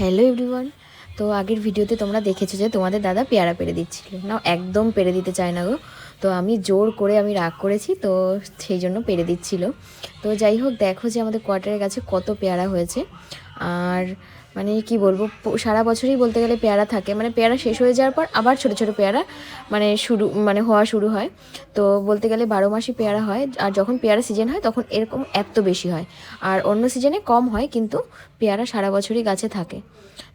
Hello everyone তো আগের ভিডিওতে তোমরা দেখেছ যে তোমাদের দাদা পেয়ারা পেরে দিচ্ছিল। না একদম পেরে দিতে চায় না গো। তো আমি জোর করে আমি রাগ করেছি, তো সেই জন্য পেরে দিচ্ছিল। তো যাই হোক, দেখো যে আমাদের কোয়ার্টারের কাছে কত পেয়ারা হয়েছে। আর মানে কি বলব সারা বছরই বলতে গেলে পেয়ারা থাকে। মানে পেয়ারা শেষ হয়ে যাওয়ার পর আবার ছোট ছোট পেয়ারা মানে শুরু মানে হওয়া শুরু হয়। তো বলতে গেলে বারো মাসই পেয়ারা হয়, আর যখন পেয়ারা সিজন হয় তখন এরকম এত বেশি হয়। আর অন্য সিজনে কম হয়, কিন্তু পেয়ারা সারা বছরই গাছে থাকে।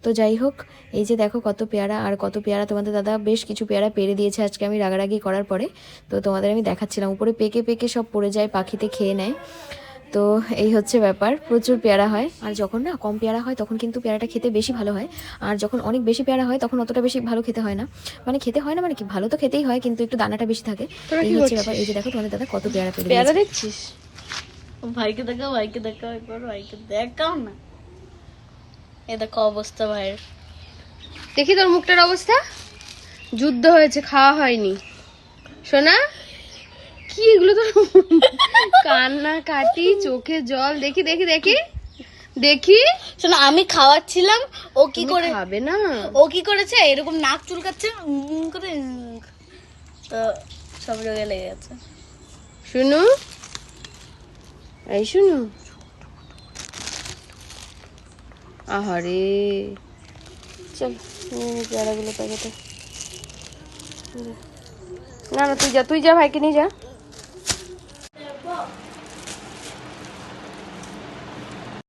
তো যাই হোক, এই যে দেখো কত পেয়ারা, আর কত পেয়ারা তোমাদের দাদা বেশ কিছু পেয়ারা পেরে দিয়েছে আজকে আমি রাগারাগি করার পরে। তো তোমাদের আমি দেখাচ্ছিলাম, উপরে পেকে পেকে সব পড়ে যায়, পাখিতে খেয়ে নেয়। তো এই হচ্ছে ব্যাপার। প্রচুর পেয়ারা হয়। আর যখন না কম পেয়ারা হয় তখন কিন্তু পেয়ারাটা খেতে বেশি ভালো হয়। আর যখন অনেক বেশি পেয়ারা হয় তখন অতটা বেশি ভালো খেতে হয় না। মানে খেতে হয় না মানে কি ভালো তো খেতেই হয় কিন্তু একটু দানাটা বেশি থাকে। এই হচ্ছে ব্যাপার। এই যে দেখো তোমাদের দাদা কত পেয়ারা পেরে পেয়ারা দেখছিস? ভাইকে দেখাও ভাইকে দেখাও একবার ভাইকে দেখাও না। এ দেখো অবস্থা ভাইয়ের। দেখি তোর মুখটার অবস্থা। যুদ্ধ হয়েছে খাওয়া হয়নি। সোনা? কি এগুলো তো কান্না কাটি চোখে জল। দেখি দেখি দেখি। দেখি। শোনো আমি খাওয়াচ্ছিলাম ও কি করে খাবে না। ও কি করেছে? এরকম নাক চুলকাচ্ছে করে তো সব জায়গায় লেগে গেছে। শুনু। এই শুনু। আহারে। চল পেয়ারাগুলো প্যাকেটে না না তুই যা তুই যা ভাইকে নিয়ে যা।